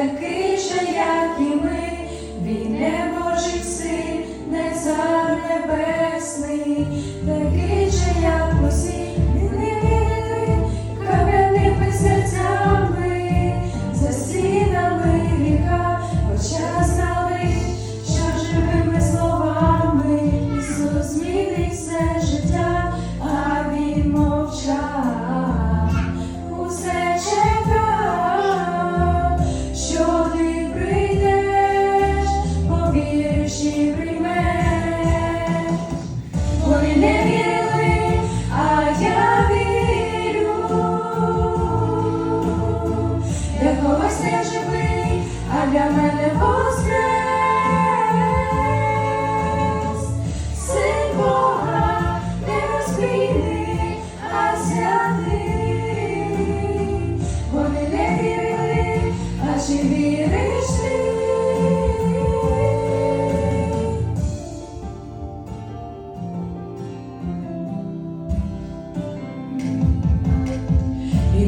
такий же, як і ми, він не Божий син, не за небесний.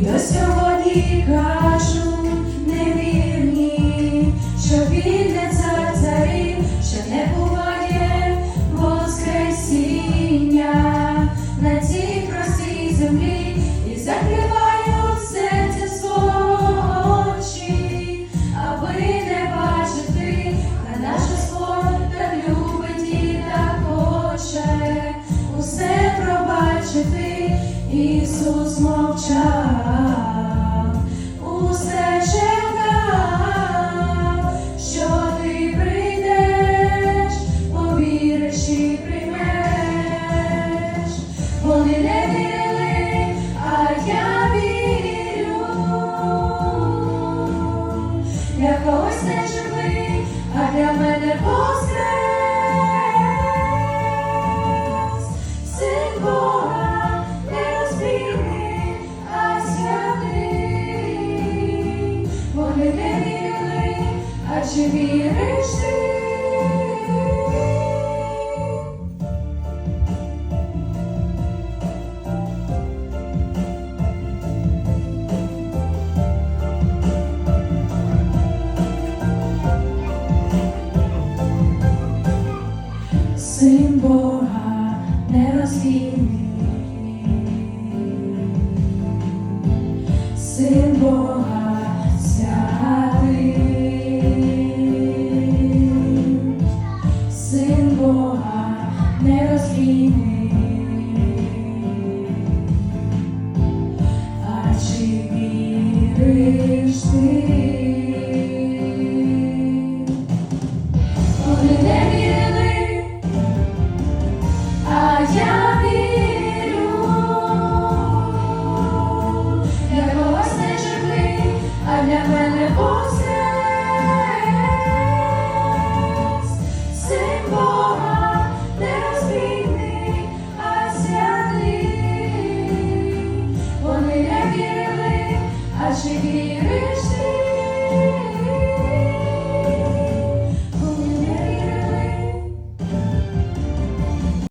до сьогодні кажу невірні, що вільне цар царів, що не буває воскресіння на цій простій землі і закриваю серце свого очі, аби не бачити, на наш любить і так усе пробачити. Ісус мовчав. te me encher. Sem Sem borra Чи віриш?